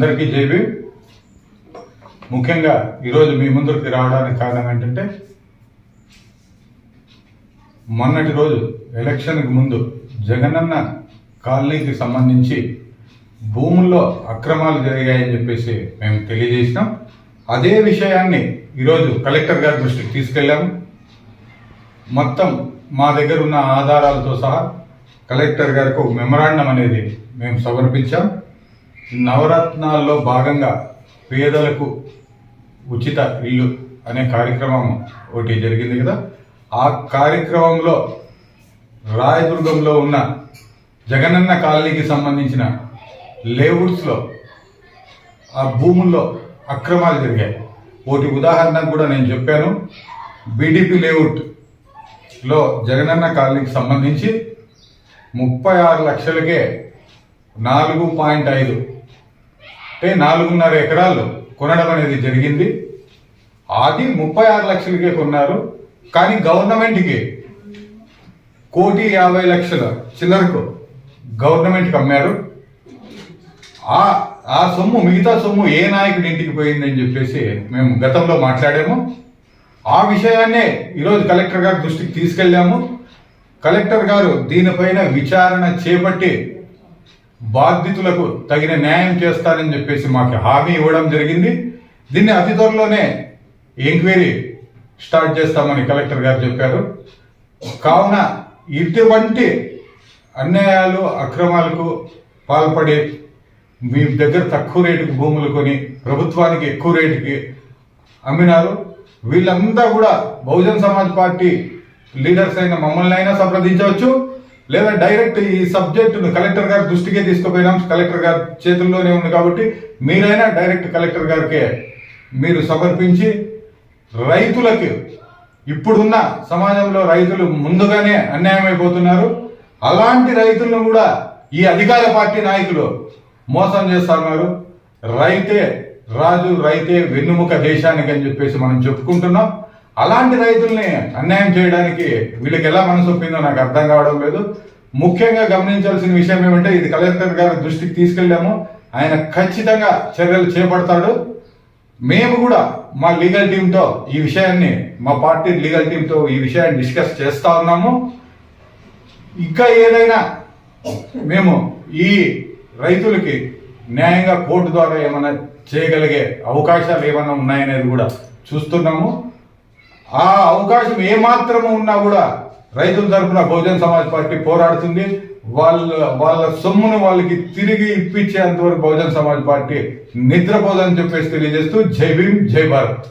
అందరికీ జేబీ ముఖ్యంగా ఈరోజు మీ ముందుకు రావడానికి కారణం ఏంటంటే మొన్నటి రోజు ఎలక్షన్కి ముందు జగనన్న కాలనీకి సంబంధించి భూముల్లో అక్రమాలు జరిగాయని చెప్పేసి మేము తెలియజేసినాం. అదే విషయాన్ని ఈరోజు కలెక్టర్ గారి దృష్టికి తీసుకెళ్ళాము. మొత్తం మా దగ్గర ఉన్న ఆధారాలతో సహా కలెక్టర్ గారికి ఒక మెమరాండం అనేది మేము సమర్పించాం. నవరత్నాల్లో భాగంగా పేదలకు ఉచిత ఇల్లు అనే కార్యక్రమం ఒకటి జరిగింది కదా. ఆ కార్యక్రమంలో రాయదుర్గంలో ఉన్న జగనన్న కాలనీకి సంబంధించిన లేవుడ్స్లో ఆ భూముల్లో అక్రమాలు జరిగాయి. ఒకటి ఉదాహరణ కూడా నేను చెప్పాను. బీడీపీ లేఅవుట్లో జగనన్న కాలనీకి సంబంధించి ముప్పై ఆరు లక్షలకే నాలుగు పాయింట్ ఐదు అంటే నాలుగున్నర ఎకరాలు కొనడం అనేది జరిగింది. అది ముప్పై ఆరు లక్షలకే కొన్నారు. కానీ గవర్నమెంట్కి కోటి యాభై లక్షల చిల్లరకు గవర్నమెంట్కి అమ్మారు. ఆ ఆ సొమ్ము మిగతా సొమ్ము ఏ నాయకుడి ఇంటికి పోయిందని చెప్పేసి మేము గతంలో మాట్లాడాము. ఆ విషయాన్నే ఈరోజు కలెక్టర్ గారి దృష్టికి తీసుకెళ్ళాము. కలెక్టర్ గారు దీనిపైన విచారణ చేపట్టి బాధితులకు తగిన న్యాయం చేస్తారని చెప్పేసి మాకు హామీ ఇవ్వడం జరిగింది. దీన్ని అతి త్వరలోనే ఎంక్వైరీ స్టార్ట్ చేస్తామని కలెక్టర్ గారు చెప్పారు. కావున ఇటువంటి అన్యాయాలు అక్రమాలకు పాల్పడే మీ దగ్గర తక్కువ రేటుకి భూములు కొని ప్రభుత్వానికి ఎక్కువ రేటుకి అమ్మినారు. వీళ్ళంతా కూడా బహుజన్ సమాజ్ పార్టీ లీడర్స్ అయిన మమ్మల్ని అయినా సంప్రదించవచ్చు. లేదా డైరెక్ట్ ఈ సబ్జెక్టును కలెక్టర్ గారి దృష్టికే తీసుకుపోయినాం. కలెక్టర్ గారి చేతుల్లోనే ఉంది కాబట్టి మీరైనా డైరెక్ట్ కలెక్టర్ గారికే మీరు సమర్పించి రైతులకు ఇప్పుడున్న సమాజంలో రైతులు ముందుగానే అన్యాయం అయిపోతున్నారు. అలాంటి రైతులను కూడా ఈ అధికార పార్టీ నాయకులు మోసం చేస్తున్నారు. రైతే రాజు రైతే వెన్నుముక దేశానికి అని చెప్పేసి మనం చెప్పుకుంటున్నాం. అలాంటి రైతుల్ని అన్యాయం చేయడానికి వీళ్ళకి ఎలా మనసు ఒప్పిందో నాకు అర్థం కావడం లేదు. ముఖ్యంగా గమనించాల్సిన విషయం ఏమంటే ఇది కలెక్టర్ గారి దృష్టికి తీసుకెళ్ళాము. ఆయన ఖచ్చితంగా చర్యలు చేపడతాడు. మేము కూడా మా లీగల్ టీంతో ఈ విషయాన్ని మా పార్టీ లీగల్ టీంతో ఈ విషయాన్ని డిస్కస్ చేస్తా ఉన్నాము. ఇంకా ఏదైనా మేము ఈ రైతులకి న్యాయంగా కోర్టు ద్వారా ఏమైనా చేయగలిగే అవకాశాలు ఏమైనా ఉన్నాయనేది కూడా చూస్తున్నాము. ఆ అవకాశం ఏమాత్రము ఉన్నా కూడా రైతుల తరపున బహుజన్ సమాజ్ పార్టీ పోరాడుతుంది. వాళ్ళ వాళ్ళ సొమ్మును వాళ్ళకి తిరిగి ఇప్పించేంత వరకు బహుజన్ సమాజ్ పార్టీ నిద్రపోదని చెప్పేసి తెలియజేస్తూ జై భీమ్ జై భారత్.